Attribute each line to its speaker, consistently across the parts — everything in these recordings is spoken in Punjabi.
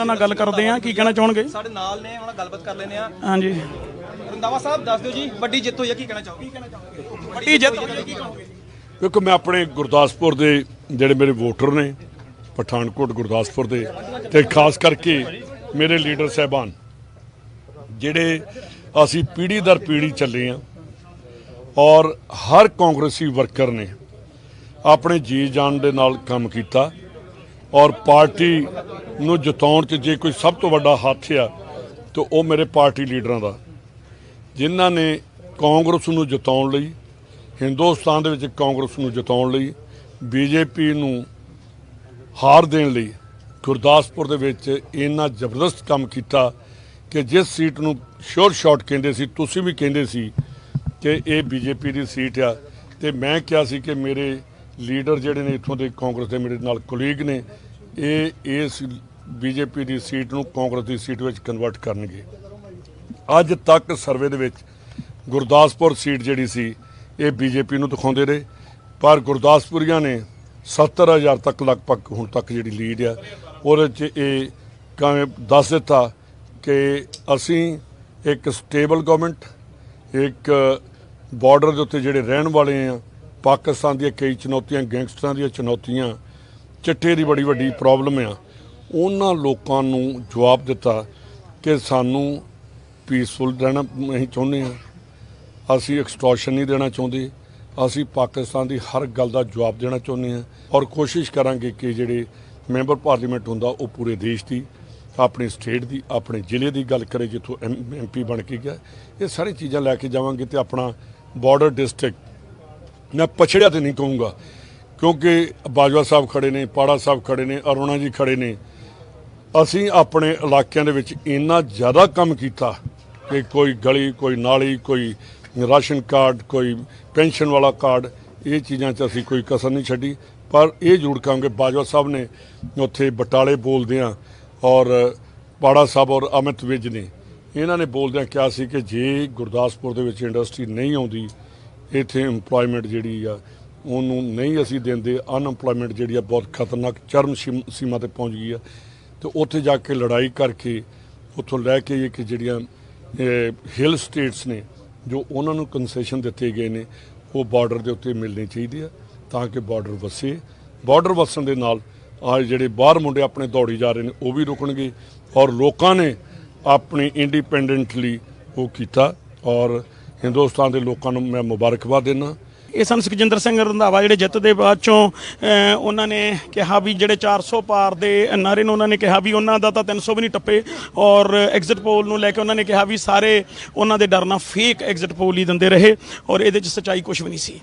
Speaker 1: ਉਹਨਾਂ ਨਾਲ ਗੱਲ ਕਰਦੇ ਆ ਕੀ ਕਹਿਣਾ ਚਾਹਣਗੇ?
Speaker 2: ਸਾਡੇ ਨਾਲ ਨੇ ਉਹਨਾਂ ਗੱਲਬਾਤ ਕਰ ਲੈਨੇ ਆ
Speaker 1: ਹਾਂਜੀ।
Speaker 2: ਰੰਦਾਵਾ ਸਾਹਿਬ ਦੱਸ ਦਿਓ ਜੀ ਵੱਡੀ ਜਿੱਤ ਹੋਈ ਆ ਕੀ ਕਹਿਣਾ ਚਾਹੋਗੇ? ਕੀ ਕਹਿਣਾ ਚਾਹੋਗੇ
Speaker 1: ਵੱਡੀ ਜਿੱਤ ਹੋਈ ਹੈ, ਕੀ ਕਹੋਗੇ
Speaker 3: ਕਿਉਂਕਿ ਮੈਂ ਆਪਣੇ ਗੁਰਦਾਸਪੁਰ ਦੇ ਜਿਹੜੇ ਮੇਰੇ ਵੋਟਰ ਨੇ ਪਠਾਨਕੋਟ ਗੁਰਦਾਸਪੁਰ ਦੇ ਤੇ ਖਾਸ ਕਰਕੇ ਮੇਰੇ ਲੀਡਰ ਸਾਹਿਬਾਨ ਜਿਹੜੇ ਅਸੀਂ ਪੀੜ੍ਹੀ ਦਰ ਪੀੜ੍ਹੀ ਚੱਲੇ ਆ ਔਰ ਹਰ ਕਾਂਗਰਸੀ ਵਰਕਰ ਨੇ ਆਪਣੇ ਜੀ ਜਾਨ ਦੇ ਨਾਲ ਕੰਮ ਕੀਤਾ ਔਰ ਪਾਰਟੀ ਨੂੰ ਜਿਤਾਉਣ 'ਚ ਜੇ ਕੋਈ ਸਭ ਤੋਂ ਵੱਡਾ ਹੱਥ ਆ, ਤਾਂ ਉਹ ਮੇਰੇ ਪਾਰਟੀ ਲੀਡਰਾਂ ਦਾ। ਜਿਨ੍ਹਾਂ ਨੇ ਕਾਂਗਰਸ ਨੂੰ ਜਿਤਾਉਣ ਲਈ, ਹਿੰਦੁਸਤਾਨ ਦੇ ਵਿੱਚ ਕਾਂਗਰਸ ਨੂੰ ਜਿਤਾਉਣ ਲਈ, ਬੀਜੇਪੀ ਨੂੰ ਹਾਰ ਦੇਣ ਲਈ ਗੁਰਦਾਸਪੁਰ ਦੇ ਵਿੱਚ ਇੰਨਾ ਜ਼ਬਰਦਸਤ ਕੰਮ ਕੀਤਾ ਕਿ ਜਿਸ ਸੀਟ ਨੂੰ ਸ਼ੋਰ ਸ਼ਾਟ ਕਹਿੰਦੇ ਸੀ, ਤੁਸੀਂ ਵੀ ਕਹਿੰਦੇ ਸੀ ਕਿ ਇਹ ਬੀਜੇਪੀ ਦੀ ਸੀਟ ਆ। ਤੇ ਮੈਂ ਕਿਹਾ ਸੀ ਕਿ ਮੇਰੇ ਲੀਡਰ ਜਿਹੜੇ ਨੇ ਇੱਥੋਂ ਦੇ ਕਾਂਗਰਸ ਦੇ ਮੇਰੇ ਨਾਲ ਕੋਲੀਗ ਨੇ, ਇਹ ਇਸ ਬੀਜੇਪੀ ਦੀ ਸੀਟ ਨੂੰ ਕਾਂਗਰਸ ਦੀ ਸੀਟ ਵਿੱਚ ਕਨਵਰਟ ਕਰਨਗੇ। ਅੱਜ ਤੱਕ ਸਰਵੇ ਦੇ ਵਿੱਚ ਗੁਰਦਾਸਪੁਰ ਸੀਟ ਜਿਹੜੀ ਸੀ, ਇਹ ਬੀਜੇਪੀ ਨੂੰ ਦਿਖਾਉਂਦੇ ਰਹੇ। ਪਰ ਗੁਰਦਾਸਪੁਰੀਆਂ ਨੇ 70000 ਤੱਕ ਲਗਭਗ ਹੁਣ ਤੱਕ ਜਿਹੜੀ ਲੀਡ ਆ, ਉਹਦੇ 'ਚ ਇਹ ਕਿਵੇਂ ਦੱਸ ਦਿੱਤਾ ਕਿ ਅਸੀਂ ਇੱਕ ਸਟੇਬਲ ਗਵਰਨਮੈਂਟ ਇੱਕ ਬਾਰਡਰ ਦੇ ਉੱਤੇ ਜਿਹੜੇ ਰਹਿਣ ਵਾਲੇ ਆ ਪਾਕਿਸਤਾਨ ਦੀਆਂ ਕਈ ਚੁਣੌਤੀਆਂ, ਗੈਂਗਸਟਰਾਂ ਦੀਆਂ ਚੁਣੌਤੀਆਂ, ਚਿੱਟੇ ਦੀ ਬੜੀ ਵੱਡੀ ਪ੍ਰੋਬਲਮ ਆ। ਉਹਨਾਂ ਲੋਕਾਂ ਨੂੰ ਜਵਾਬ ਦਿੱਤਾ ਕਿ ਸਾਨੂੰ ਪੀਸਫੁਲ ਰਹਿਣਾ ਅਸੀਂ ਚਾਹੁੰਦੇ ਹਾਂ। ਅਸੀਂ ਐਕਸਟੋਰਸ਼ਨ ਨਹੀਂ ਦੇਣਾ ਚਾਹੁੰਦੇ। ਅਸੀਂ ਪਾਕਿਸਤਾਨ ਦੀ ਹਰ ਗੱਲ ਦਾ ਜਵਾਬ ਦੇਣਾ ਚਾਹੁੰਦੇ ਹਾਂ ਔਰ ਕੋਸ਼ਿਸ਼ ਕਰਾਂਗੇ ਕਿ ਜਿਹੜੇ ਮੈਂਬਰ ਪਾਰਲੀਮੈਂਟ ਹੁੰਦਾ ਉਹ ਪੂਰੇ ਦੇਸ਼ ਦੀ, ਆਪਣੇ ਸਟੇਟ ਦੀ, ਆਪਣੇ ਜ਼ਿਲ੍ਹੇ ਦੀ ਗੱਲ ਕਰੇ, ਜਿੱਥੋਂ ਐਮਪੀ ਬਣ ਕੇ ਗਿਆ। ਇਹ ਸਾਰੀ ਚੀਜ਼ਾਂ ਲੈ ਕੇ ਜਾਵਾਂਗੇ ਤੇ ਆਪਣਾ ਬਾਰਡਰ ਡਿਸਟ੍ਰਿਕਟ ਮੈਂ ਪਛੜਿਆ ਤੇ ਨਹੀਂ ਕਹੂੰਗਾ। ਕਿਉਂਕਿ ਬਾਜਵਾ ਸਾਹਿਬ ਖੜੇ ਨੇ, ਪਾੜਾ ਸਾਹਿਬ ਖੜੇ ਨੇ, ਅਰੁਣਾ ਜੀ ਖੜੇ ਨੇ। ਅਸੀਂ ਆਪਣੇ ਇਲਾਕਿਆਂ ਦੇ ਵਿੱਚ ਇੰਨਾ ਜ਼ਿਆਦਾ ਕੰਮ ਕੀਤਾ ਕਿ ਕੋਈ ਗਲੀ, ਕੋਈ ਨਾਲੀ, ਕੋਈ ਰਾਸ਼ਨ ਕਾਰਡ, ਕੋਈ ਪੈਨਸ਼ਨ ਵਾਲਾ ਕਾਰਡ, ਇਹ ਚੀਜ਼ਾਂ 'ਚ ਅਸੀਂ ਕੋਈ ਕਸਰ ਨਹੀਂ ਛੱਡੀ। ਪਰ ਇਹ ਜ਼ਰੂਰ ਕਹਾਂਗੇ, ਬਾਜਵਾ ਸਾਹਿਬ ਨੇ ਉੱਥੇ ਬਟਾਲੇ ਬੋਲਦਿਆਂ ਔਰ ਪਾੜਾ ਸਾਹਿਬ ਔਰ ਅਮਿਤ ਵਿਜ ਨੇ, ਇਹਨਾਂ ਨੇ ਬੋਲਦਿਆਂ ਕਿਹਾ ਸੀ ਕਿ ਜੇ ਗੁਰਦਾਸਪੁਰ ਦੇ ਵਿੱਚ ਇੰਡਸਟਰੀ ਨਹੀਂ ਆਉਂਦੀ ਇੱਥੇ EMPLOYMENT ਜਿਹੜੀ ਆ, ਉਹਨੂੰ ਨਹੀਂ ਅਸੀਂ ਦਿੰਦੇ ਅਨਐਮਪਲੋਇਮੈਂਟ ਜਿਹੜੀ ਆ ਬਹੁਤ ਖਤਰਨਾਕ ਚਰਮ ਸੀਮ- ਸੀਮਾ ਤੇ ਪਹੁੰਚ ਗਈ ਆ। ਤੇ ਉੱਥੇ ਜਾ ਕੇ ਲੜਾਈ ਕਰਕੇ ਉੱਥੋਂ ਲੈ ਕੇ ਇਹ ਕਿ ਜਿਹੜੀਆਂ ਹਿਲ ਸਟੇਟਸ ਨੇ, ਜੋ ਉਹਨਾਂ ਨੂੰ ਕਨਸੈਸ਼ਨ ਦਿੱਤੇ ਗਏ ਨੇ, ਉਹ ਬਾਰਡਰ ਦੇ ਉੱਤੇ ਮਿਲਣੀ ਚਾਹੀਦੀ ਆ, ਤਾਂ ਕਿ ਬਾਰਡਰ ਵਸੇ। ਬਾਰਡਰ ਵਸਣ ਦੇ ਨਾਲ ਆ ਜਿਹੜੇ ਬਾਹਰ ਮੁੰਡੇ ਆਪਣੇ ਦੌੜੀ ਜਾ ਰਹੇ ਨੇ, ਉਹ ਵੀ ਰੁਕਣਗੇ ਔਰ ਲੋਕਾਂ ਨੇ ਆਪਣੀ ਇੰਡੀਪੈਂਡੈਂਟਲੀ ਉਹ ਕੀਤਾ ਔਰ ਹਿੰਦੁਸਤਾਨ ਦੇ ਲੋਕਾਂ ਨੂੰ ਮੈਂ ਮੁਬਾਰਕਬਾਦ ਦਿੰਦਾ।
Speaker 1: ਇਹ ਸਨ ਸੁਖਜਿੰਦਰ ਸਿੰਘ ਰੰਧਾਵਾ ਜਿਹੜੇ ਜਿੱਤ ਦੇ ਬਾਅਦ ਚੋਂ ਉਹਨਾਂ ਨੇ ਕਿਹਾ ਵੀ ਜਿਹੜੇ 400 ਪਾਰ ਦੇ ਨਾਰੇ ਨੂੰ, ਉਹਨਾਂ ਨੇ ਕਿਹਾ ਵੀ ਉਹਨਾਂ ਦਾ ਤਾਂ 300 ਵੀ ਨਹੀਂ ਟੱਪੇ। ਔਰ ਐਗਜ਼ਿਟ ਪੋਲ ਨੂੰ ਲੈ ਕੇ ਉਹਨਾਂ ਨੇ ਕਿਹਾ ਵੀ ਸਾਰੇ ਉਹਨਾਂ ਦੇ ਡਰ ਨਾਲ ਫੇਕ ਐਗਜ਼ਿਟ ਪੋਲ ਹੀ ਦਿੰਦੇ ਰਹੇ। ਔਰ ਇਹਦੇ 'ਚ ਸੱਚਾਈ ਕੁਝ ਵੀ ਨਹੀਂ ਸੀ।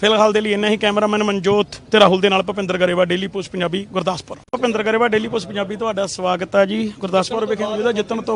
Speaker 1: ਫਿਲਹਾਲ ਦੇ ਲਈ ਇੰਨਾ ਹੀ, ਕੈਮਰਾਮੈਨ ਮਨਜੋਤ ਤੇ ਰਾਹੁਲ ਦੇ ਨਾਲ Bhupinder Grewal daily post Punjabi, Gurdaspur. Bhupinder Grewal daily post Punjabi, ਤੁਹਾਡਾ ਸਵਾਗਤ ਹੈ ਜੀ। ਗੁਰਦਾਸਪੁਰ ਵਿਖੇ ਮੌਜੂਦਾ ਜਿੱਤਣ ਤੋਂ